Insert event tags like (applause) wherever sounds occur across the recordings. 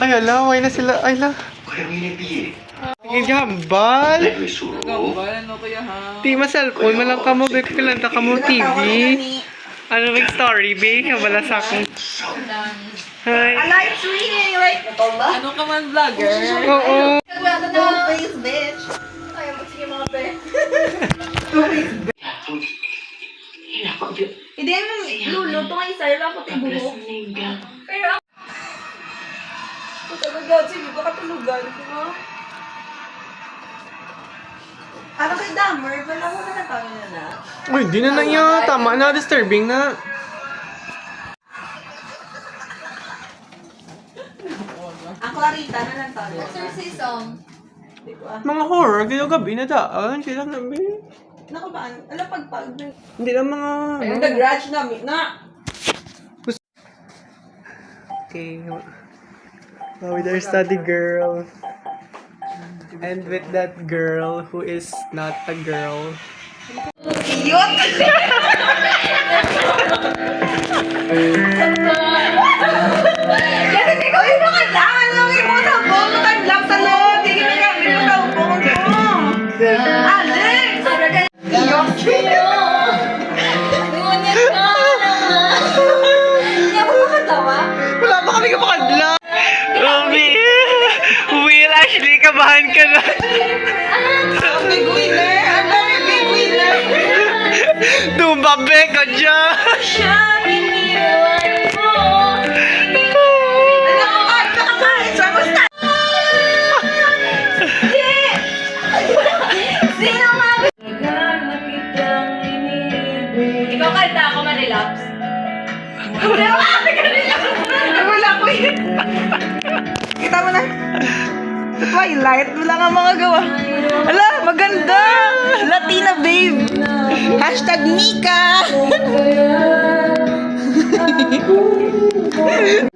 Ay, ala, why na sila? Ay, la. Tingin ka, hambal. Gambalan, no kaya ha? Di ma cellphone, malang ka mo, babe, kalanta ka mo TV. Ano big story, babe? Kabala sa akong... Hi. Like reading, like, Ano ka man vlogger? Oo. no face, bitch. Ay, sige mga pe. Hindi mo, lulo, ito nga isa, lang pati buhok. Pero ang... Talaga, sige, baka tulugan ko mo. Ano kay Dahmer? Wala mo na natawa na na. Uy, di na na yun. Tama na, disturbing na. Ang Clarita na natawa. Sir Sisong. Hindi ko ah. Mga horror, kayo gabi na daan. Sila na, babe. Naku ba? Alam, pagpag... Hindi lang mga... ano. Ayun, nag-grudge namin na. Okay. Now with our study girl. And with that girl who is not a girl. Cute! (laughs) Kasi hindi ko yung makadaan lang yung mga sabon. Mataglag sa loob. Hindi ko kami yung sabon ko. Twilight, wala nga mga gawa. Ala, maganda! Latina babe! Hashtag Mika! (laughs)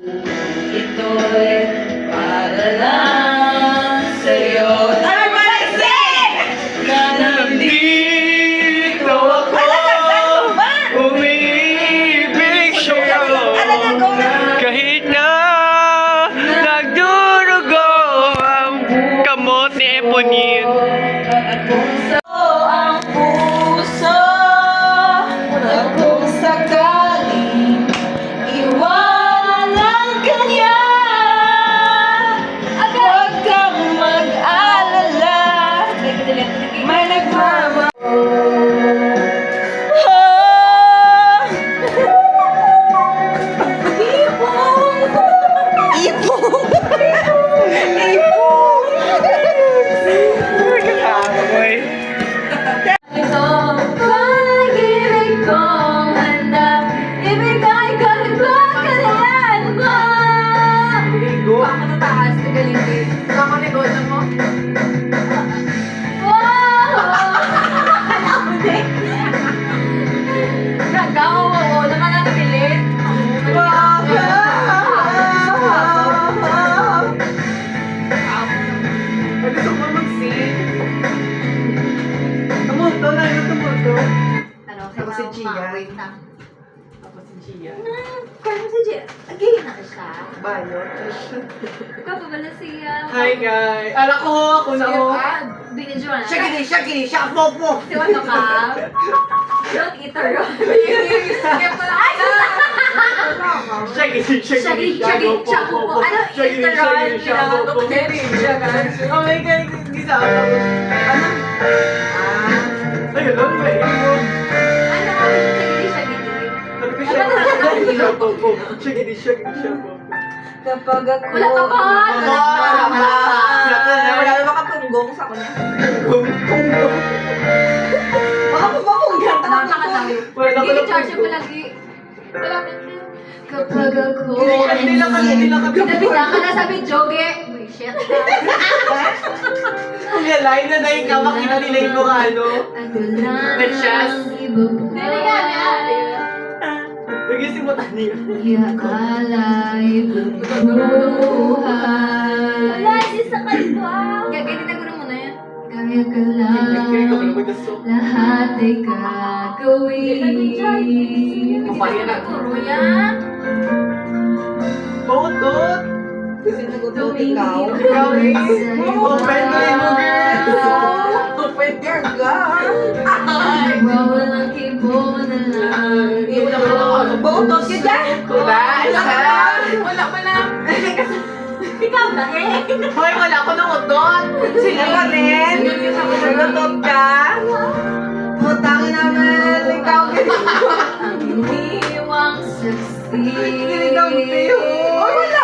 ano? Ano, Ako si Gia. Wait na Ako si Gia. Kaya si Gia, again na siya pa pala siya Hi guys! Ala ko, ako na ako. Binidyoan Siya gini, siya gini, siya popo! Si Wano ka? Don't eat her. Ay, Siya gini, siya Shaggy, gini, shaggy, po, siya po, po. po. Ano, Siya gini, eat siya her gini, siya po, po. Oh my God, hindi sa ako. Ano? Ayun, ano ba yun? Ano ka? Shaggy, shaggy. Sabi ko siya, siya po, po. Siya gini, siya po, po. Kapag ako... Wala ka ba? Wala Wala ka ka ba? Wala na makapunggong sa kanya. Kung, Baka po ba kung gata Ano ka sabi? Ka Hindi charge mo lagi. Wala ka Kapag ako... Hindi lang kasi, hindi lang kasi. Nabita ka na sa videoge. Uy, shit. (laughs) Line na dahil ka, makita nila yung ano. Ano iba Sige, Nagising mo tani. Iaalay buhay. Wala, di sa kalwa. Ganyan na gano'n mo na yan. Kaya ka lang. Lahat ay gagawin. Kapalya na. Puro yan. Botot! Utot ikaw. Eh. Open mo yun girl. Open your God. Na lang. Hindi mo naman ako. Bautot ka dyan. Wala siya. Wala pa na. Ikaw na eh. Hoy, wala ko ng utot. Utot ka. Utangin namin. Ikaw Iniwang saksi. Ikaw piyo. Ay, wala. Kaya nga, ang example ko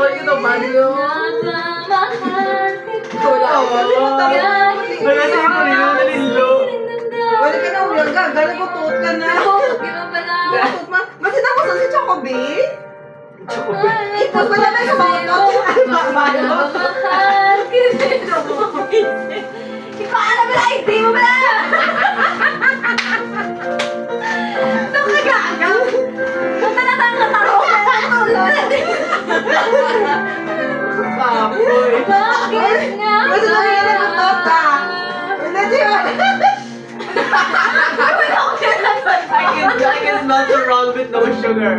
to, Mario. Nakamahal kita. Wala. Kahit Wala sa ito rin, wala nilo. Wala ka na ulang ka. Galing ko tuot ka na. Gano'n. Tuot ma. Mas sinapos sa si Chocobi? Ikaw pala na sa mga tuot. Mahal kita. Ikaw Bakit nga Mas sinapos na tuot ka. Wala siya. I can, I can smell the roll with no sugar.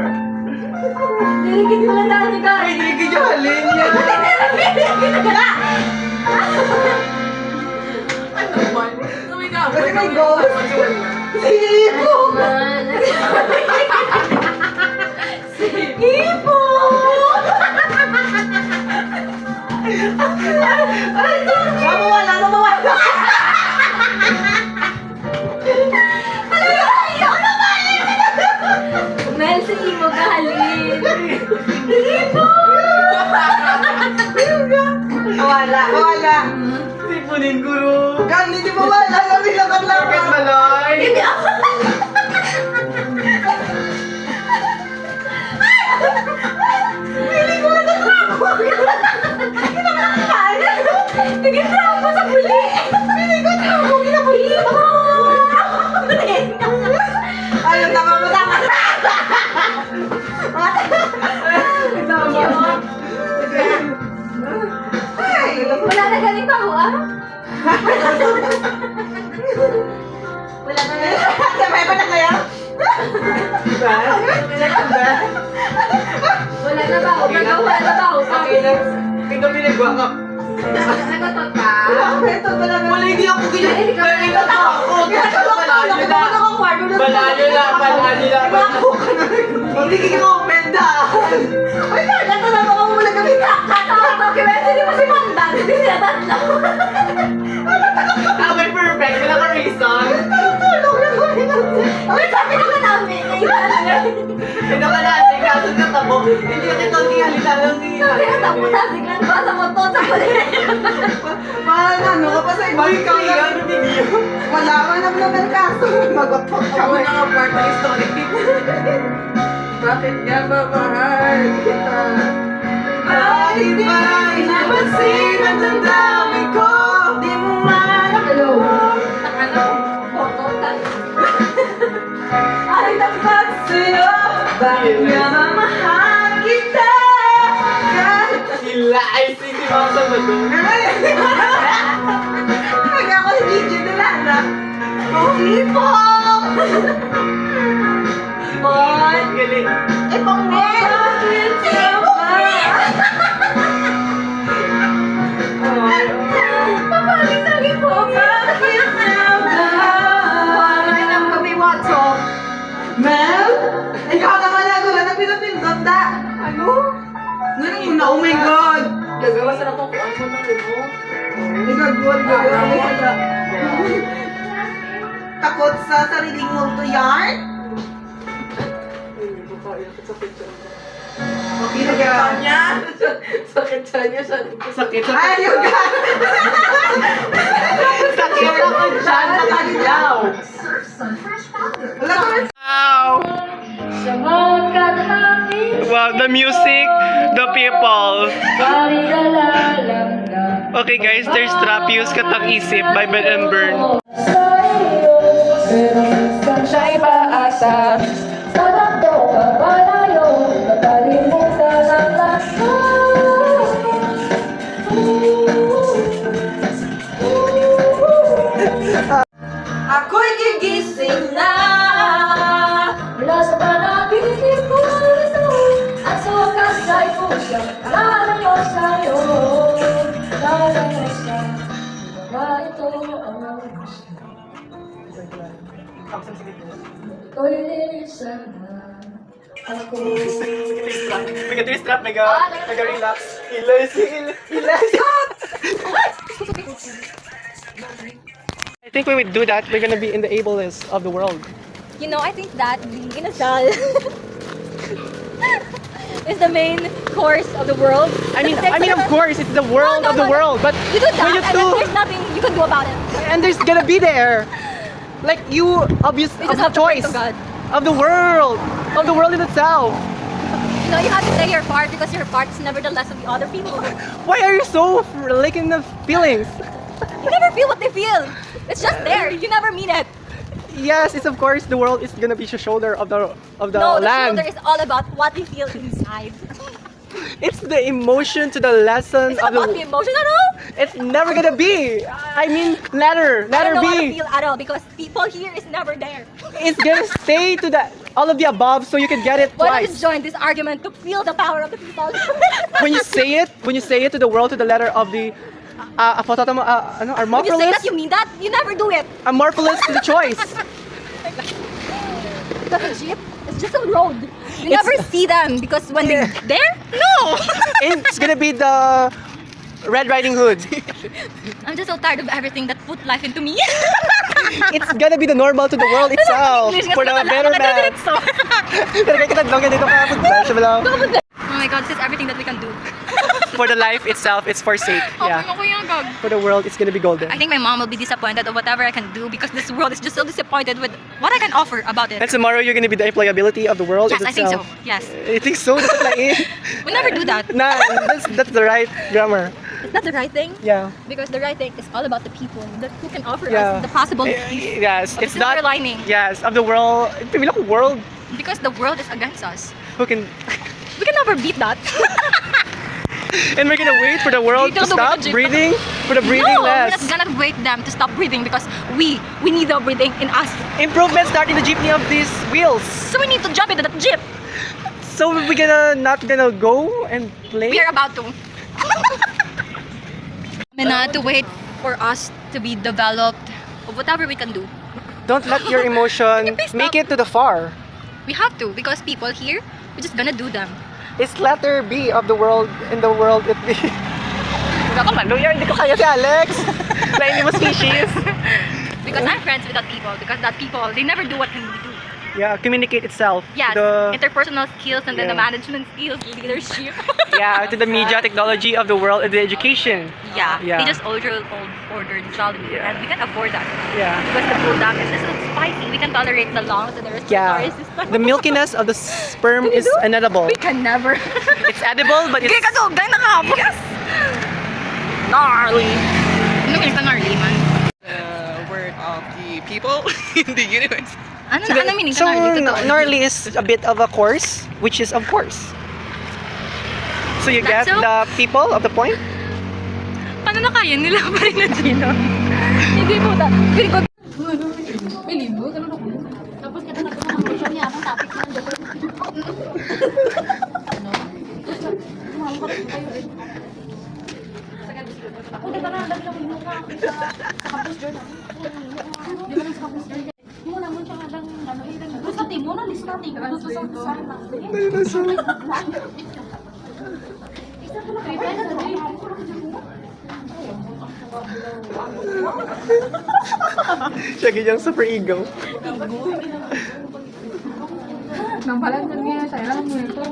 Mo lang tayo guys. Ay, hindi ka halin yan. Ano? Tumigabot. Kasi may ghost. Ipo. Ipo. Namawala, namawala. Mel, sa imo gahalin. Nawala, nawala. Sipunin ko ro. Gandhi, di ba wala? Lamilakan lang. Bakit malay? Na ako sa puli. Ako ka- ako. Malayo na. Malayo na, na. Hindi ka kompendahan. Ay, nagkata na ako mula kami Document, hindi mo si Manda. Hindi siya tatlo. Okay, perfect. Wala ka reason. Tulog na kami natin. Ay, sabi naman namin. Ito ka na, sige, kaso ka tabo. Hindi ka ito, hindi halita lang. Sabi na tapos na siglan ba sa moto sa puli. Parang ano ka pa sa ibang kaya? Wala ka na naman kaso. Magotot ka Ako na part ng story. Bakit nga ba mahal kita? Bakit ba inapansin ang damdamin ko? Di mo malak Hello. Ano? Moto. (laughs) ay tapat sa'yo. Bakit nga mamahal sisimasan mo doon. Pag ako si DJ Delana. Oh, ipong! Ay, galing. Ipong na ba? Watson. Mel? Ikaw naman ako na pinapindot da. Ano? Ngayon mo na, oh my God! Gagawa sa ako kung ano na remote. Hindi gagawin, gagawin sa Takot sa sariling multo yarn? Hindi ko pa iyak sa picture. Ginagawa niya? Sakit siya niya. Sakit (laughs) sa Ay, yung ka! Sakit ako dyan sa kaglaw. Wala ka Wow! Sa Wow, the music, the people. Okay guys, there's Trapius Katang Isip by Ben and Burn. Sa siya'y paasa. Sa takbo ka palayo, nakalimutan ang lahat. Ako'y gigising na Ito'y lilisan Ako Mega twist trap, mega, mega relax. Ilas, ilas. I think when we do that, we're gonna be in the ableist of the world. You know, I think that being inasal (laughs) is the main course of the world. I mean, I mean, of course, it's the world No, no, of the no, no. world, but You do that, you do, there's nothing you can do about it. and there's gonna be there, (laughs) like you, obvious You of just the have to pray choice to God. of the world, of the world in itself. You know, you have to play your part because your part is nevertheless of the other people. (laughs) Why are you so licking the feelings? You never feel what they feel. It's just there. You never mean it. Yes, it's of course the world is gonna be the shoulder of the of the no, the land. shoulder is all about what we feel inside. (laughs) It's the emotion to the lesson It's of not about the the. emotion at all. It's never gonna be. I mean, letter, I letter don't know how to B. feel at all because people here is never there. (laughs) It's gonna stay to the all of the above, so you can get it Why don't you twice. join this argument to feel the power of the people? (laughs) When you say it, when you say it to the world, to the letter of the. Uh, uh, uh, ano, when you say Amorphous, that, you mean that? You never do it. amorphous to the choice. Because a jeep is just a road. You It's- never see them because when they're there, no. It's gonna be the Red Riding Hood. I'm just so tired of everything that put life into me. It's gonna be the normal to the world itself English, for the kasi wala betterment. akong nadidiretso. Talaga kita dong ganito ka pag lang. Oh my god, this is everything that we can do. For the life itself, it's forsake. (laughs) Yeah. ako yung gag. For the world, it's gonna be golden. I think my mom will be disappointed of whatever I can do because this world is just so disappointed with what I can offer about it. And tomorrow, you're gonna be the employability of the world Yes, I think so. Yes. I think so. That's like, (laughs) We never do that. (laughs) nah, that's, that's the right grammar. Is that the right thing? Yeah. Because the right thing is all about the people that who can offer Yeah. us the possible Yes, of the it's not. lining. Yes, of the world. Pimila ko world. Because the world is against us. Who can? We can never beat that. (laughs) And we're gonna wait for the world to stop breathing. For the breathing no, we're less. not gonna wait them to stop breathing because we we need the breathing in us. Improvement start in the jeepney of these wheels. So we need to jump into that jeep. So we're gonna not gonna go and play. We are about to. (laughs) and uh, to wait for us to be developed whatever we can do. Don't let your (laughs) emotion make it to the far. We have to because people here, we're just gonna do them. It's letter B of the world in the world it be. Ako maluya, hindi ko kaya si Alex. (laughs) Hindi mo species. (laughs) Because I'm friends with that people. Because that people, they never do what we do. Yeah, communicate itself. Yeah, The, interpersonal skills and then the management skills, leadership. (laughs) yeah, to the media technology of the world and the education. yeah, Yeah. they just order old ordered jolly, Yeah. and we can afford that Yeah. because the product is just so spicy. We can tolerate the lungs and the Yeah. respiratory system. The milkiness of the sperm (laughs) Can you is do? inedible. we can never. (laughs) It's edible, but it's Kaya ka to, gano'n ka Yes. gnarly. Ano yung sa gnarly man? The word of the people in the universe. Ano So, na, ano meaning so sa gnarly? Totoo. gnarly is a bit of a course, which is of course. So you get That's so- the people of the point? Paano na kaya nila pa rin na Gino? Hindi po ta. Feel ko. Tapos kita nagkakaroon niya ang topic ng Ako di ba na dami lang mo ka sa campus journal. Di ba lang sa campus journal? Dinosaur. Siya ganyang super ego. Nampalan niya, saya lang mo ito.